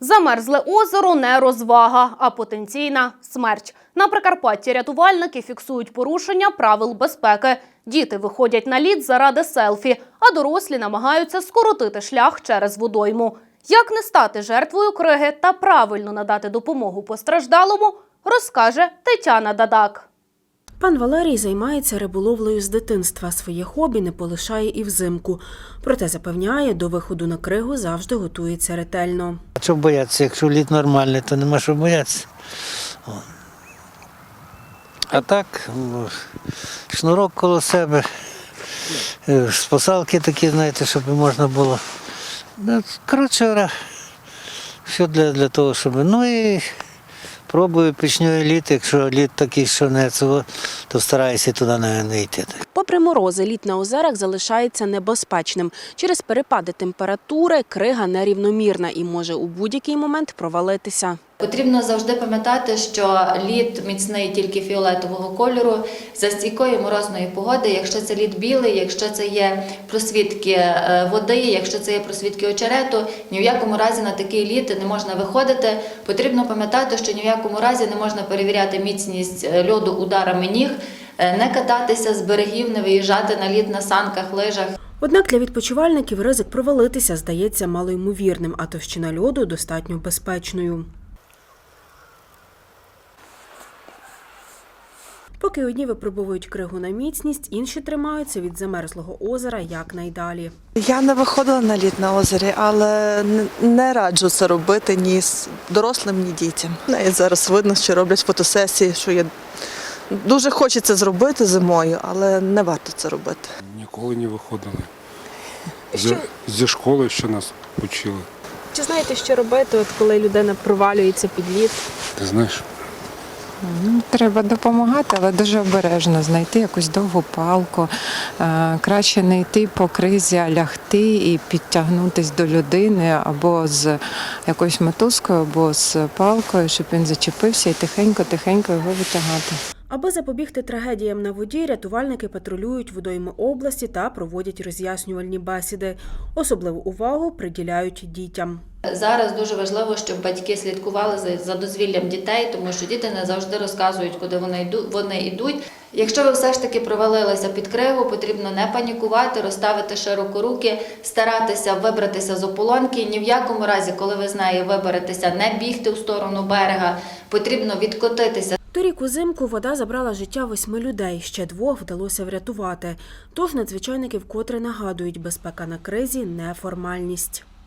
Замерзле озеро не розвага, а потенційна смерть. На Прикарпатті рятувальники фіксують порушення правил безпеки. Діти виходять на лід заради селфі, а дорослі намагаються скоротити шлях через водойму. Як не стати жертвою криги та правильно надати допомогу постраждалому, розкаже Тетяна Дадак. Пан Валерій займається риболовлею з дитинства. Своє хобі не полишає і взимку. Проте запевняє, до виходу на кригу завжди готується ретельно. Чого боятися? Якщо лід нормальний, то нема що боятися. А так, ну, шнурок коло себе, е, спасалки такі, знаєте, щоб можна було. Ну, Коротше, все для, для того, щоб. Ну і пробую пічньої лід, якщо лід такий, що не цього, то стараюся туди не йти. Попри морози, лід на озерах залишається небезпечним. Через перепади температури крига нерівномірна і може у будь-який момент провалитися. Потрібно завжди пам'ятати, що лід міцний тільки фіолетового кольору за стійкої морозної погоди. Якщо це лід білий, якщо це є просвідки е, води, якщо це є просвідки очерету, ні в якому разі на такий лід не можна виходити. Потрібно пам'ятати, що ні в якому разі не можна перевіряти міцність е, льоду ударами ніг, е, не кататися з берегів, не виїжджати на лід на санках, лижах. Однак для відпочивальників ризик провалитися здається малоймовірним, а товщина льоду достатньо безпечною. Поки одні випробовують кригу на міцність, інші тримаються від замерзлого озера якнайдалі. Я не виходила на лід на озері, але не- раджу це робити ні з дорослим, ні дітям. Навіть зараз видно, що роблять фотосесії, що є дуже хочеться зробити зимою, але не варто це робити. Ніколи не виходили. Зі, зі школи ще нас учили. Чи знаєте, що робити, от коли людина провалюється під лід? Ти знаєш, Треба допомагати, але дуже обережно знайти якусь довгу палку. Е, Краще не йти по кризі, а лягти і підтягнутися до людини або з якоюсь мотузкою, або з палкою, щоб він зачепився і тихенько-тихенько його витягати. Аби запобігти трагедіям на воді, рятувальники патрулюють водойми області та проводять роз'яснювальні бесіди. Особливу увагу приділяють дітям. Зараз дуже важливо, щоб батьки слідкували за, дозвіллям дітей, тому що діти не завжди розказують, куди. Вони йдуть. Якщо ви все ж таки провалилися під кригу, потрібно не панікувати, розставити широко руки, старатися вибратися з ополонки. Ні в якому разі, коли ви з неї виберетеся, не бігти в сторону берега. Потрібно відкотитися Торік узимку вода забрала життя восьми людей, ще двох вдалося врятувати. Тож надзвичайники вкотре нагадують, безпека на кризі не формальність.